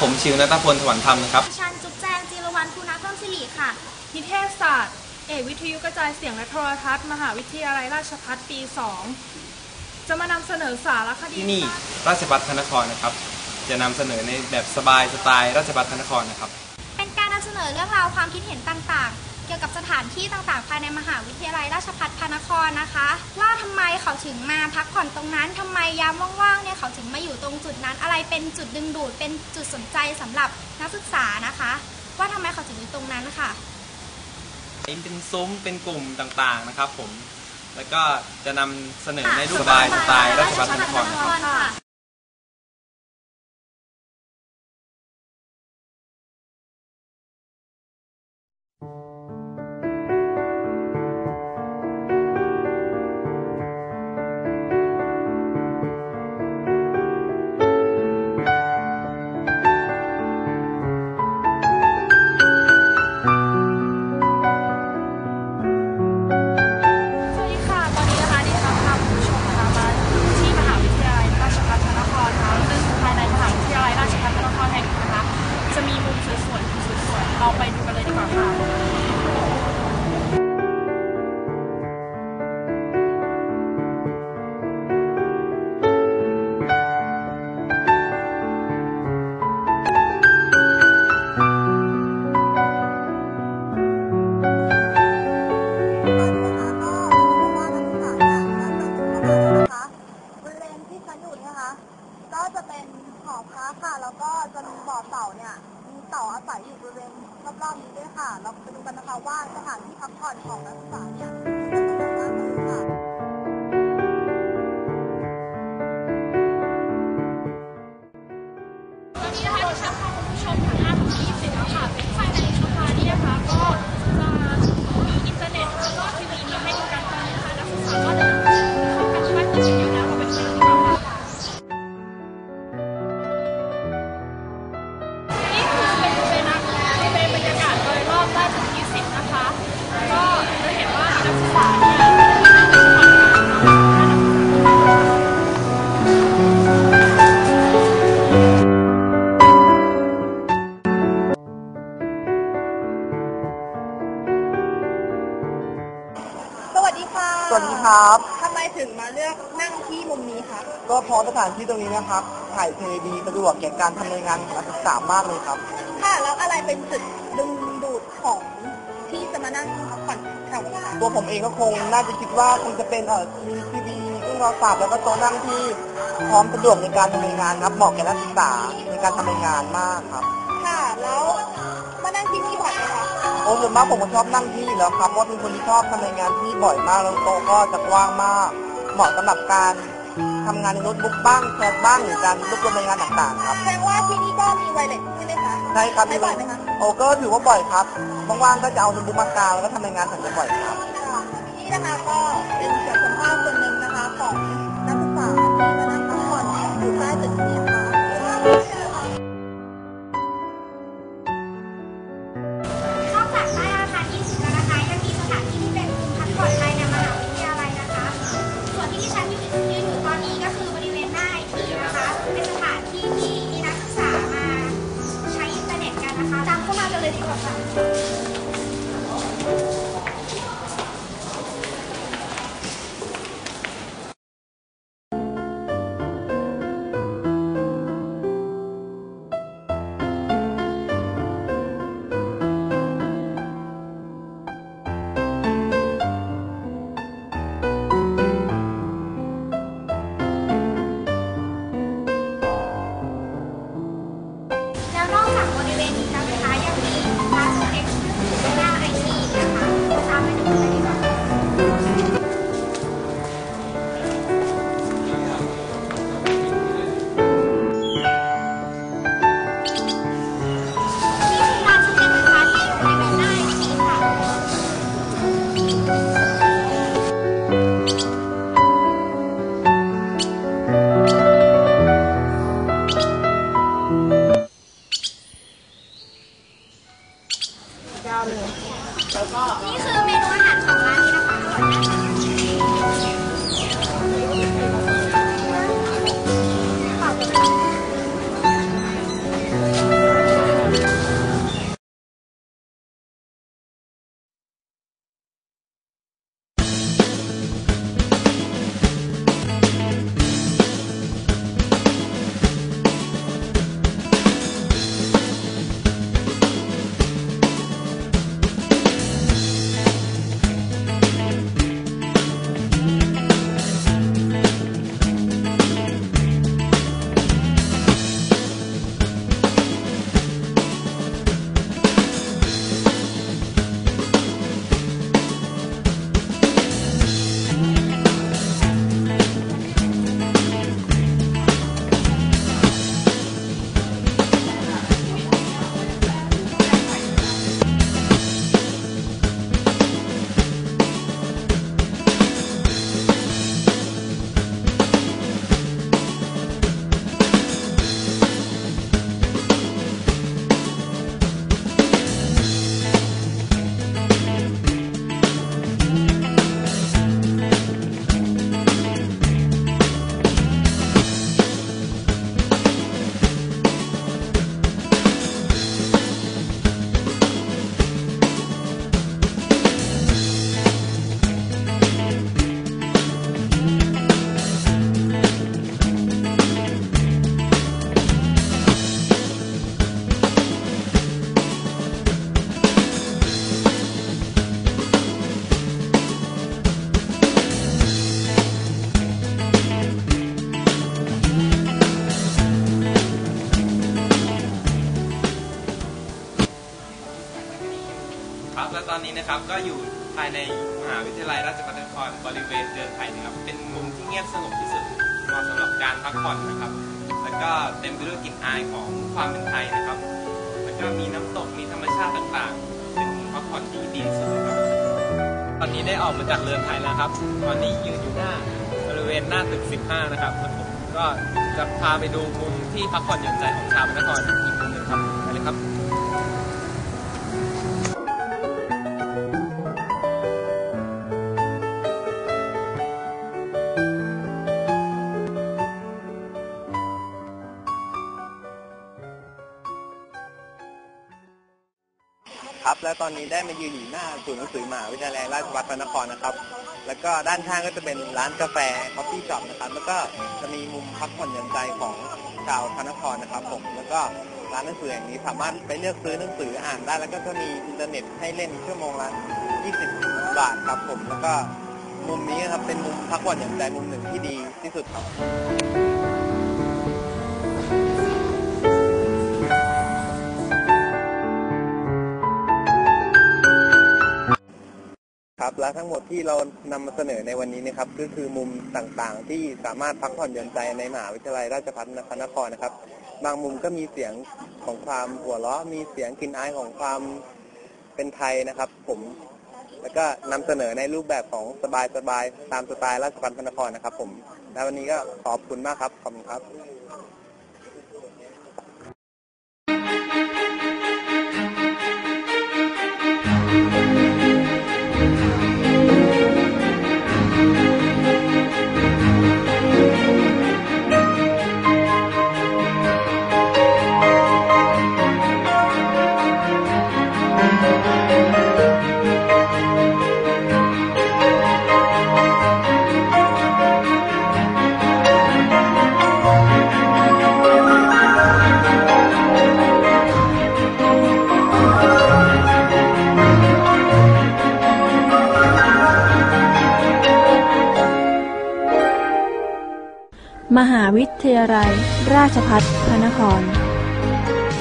ผมชิวนัตพลสวรรค์ธรรมนะครับ ดิฉันจุ๊บแจงจีรวรรณภูนาเพิ่มสิริค่ะ นิเทศศาสตร์ เอกวิทยุกระจายเสียงและโทรทัศน์ มหาวิทยาลัยราชภัฏปี 2 จะมานำเสนอสารคดีที่นี่ราชบัตรพระนครนะครับ จะนำเสนอในแบบสบายสไตล์ราชบัตรพระนครนะครับ เป็นการนำเสนอเรื่องราวความคิดเห็นต่างๆ เกี่ยวกับสถานที่ต่างๆ ภายในมหาวิทยาลัยราชภัฏพระนครนะคะ ว่าทำไมเขาถึงมาพักผ่อนตรงนั้นทำไมยามว่างๆเนี่ยเขาถึงมาอยู่ตรงจุดนั้น อะไรเป็นจุดดึงดูด เป็นจุดสนใจสำหรับนักศึกษานะคะ ว่าทำไมเขาถึงอยู่ตรงนั้นค่ะเป็นซุ้มเป็นกลุ่มต่างๆนะครับผม แล้วก็จะนำเสนอในรูปสบายสไตล์ราชบัตรพระนครนะครับค่ะ นะคะว่าสถานที่พักผ่อนของนักศึกษาเนี่ย ที่ตรงนี้นะครับถ่ายเทดีสะดวกแก่การทำในงานของนักศึกษามากเลยครับ ค่ะ แล้วอะไรเป็นจุดดึงดูดของที่จะมานั่งพักผ่อนแถวนี้คะตัวผมเองก็คงน่าจะคิดว่าคงจะเป็นเอ่อมีทีวีเครื่องโทรศัพท์แล้วก็โต๊ะนั่งที่พร้อมสะดวกในการทำงานครับเหมาะแก่นักศึกษาในการทำงานมากครับ ค่ะ แล้วมานั่งที่นี่บ่อยไหมคะ โอ้ส่วนมากผมก็ชอบนั่งที่อยู่แล้วครับเพราะว่าเป็นคนที่ชอบทำงานที่บ่อยมากแล้วโต๊ะก็จะกว้างมาก เหมาะสำหรับการ ทำงานในโน้ตบุ๊กบ้างแชทบ้างหรือการรวบรวมรายงานต่างๆครับแสดงว่าที่นี่ก็มีไวเลสใช่ไหมคะใช่ครับใช้บ่อยไหมคะโอ้ก็ถือว่าบ่อยครับว่างๆก็จะเอาโน้ตบุ๊กมากางแล้วก็ทำรายงานสันบ่อยครับค่ะนี่นะคะก็เป็นเสียงสัมภาษณ์ส่วนหนึ่งนะคะของ นี่คือเมนูอาหารของร้านนี้นะคะ นะครับ ก็อยู่ภายในมหาวิทยาลัยราชภัฏนครบริเวณเดือนไทยนะครับ เป็นมุมที่เงียบสงบที่สุดเหมาะสำหรับการพักผ่อนนะครับ แล้วก็เต็มไปด้วยกลิ่นอายของความเป็นไทยนะครับ แล้วก็มีน้ำตกมีธรรมชาติต่างๆ เป็นมุมพักผ่อนที่ดีที่สุดนะครับตอนนี้ได้ออกมาจากเรือนไทยแล้วครับ ตอนนี้ยืนอยู่หน้าบริเวณหน้าตึก 15 นะครับแล้วผมก็จะพาไปดูมุมที่พักผ่อนหย่อนใจของชาวพนครอีกมุมหนึ่งครับไปเลยครับ ครับ และตอนนี้ได้มายืนอยู่หน้าศูนย์หนังสือมหาวิทยาลัยราชภัฏพระนครนะครับ แล้วก็ด้านข้างก็จะเป็นร้านกาแฟคอฟฟี่ช็อปนะครับ แล้วก็จะมีมุมพักผ่อนหย่อนใจของชาวพระนครนะครับผม แล้วก็ร้านหนังสือแห่างนี้สามารถไปเลือกซื้อหนังสืออ่านได้ แล้วก็จะมีอินเทอร์เน็ตให้เล่นชั่วโมงละ 20 บาทครับผม แล้วก็มุมนี้ครับเป็นมุมพักผ่อนหย่อนใจมุมหนึ่งที่ดีที่สุดครับ ครับและทั้งหมดที่เรานำมาเสนอในวันนี้นะครับ ก็คือมุมต่างๆ ที่สามารถพักผ่อนหย่อนใจในมหาวิทยาลัยราชภัฏพรนครนะครับ บางมุมก็มีเสียงของความหัวเราะมีเสียงกลิ่นอายของความเป็นไทยนะครับ ผม แล้วก็นำเสนอในรูปแบบของสบายๆตามสไตล์ราชภัฏพระนครนะครับ ผม และวันนี้ก็ขอบคุณมากครับขอบคุณครับ วิทยาลัย ราชภัฏพระนคร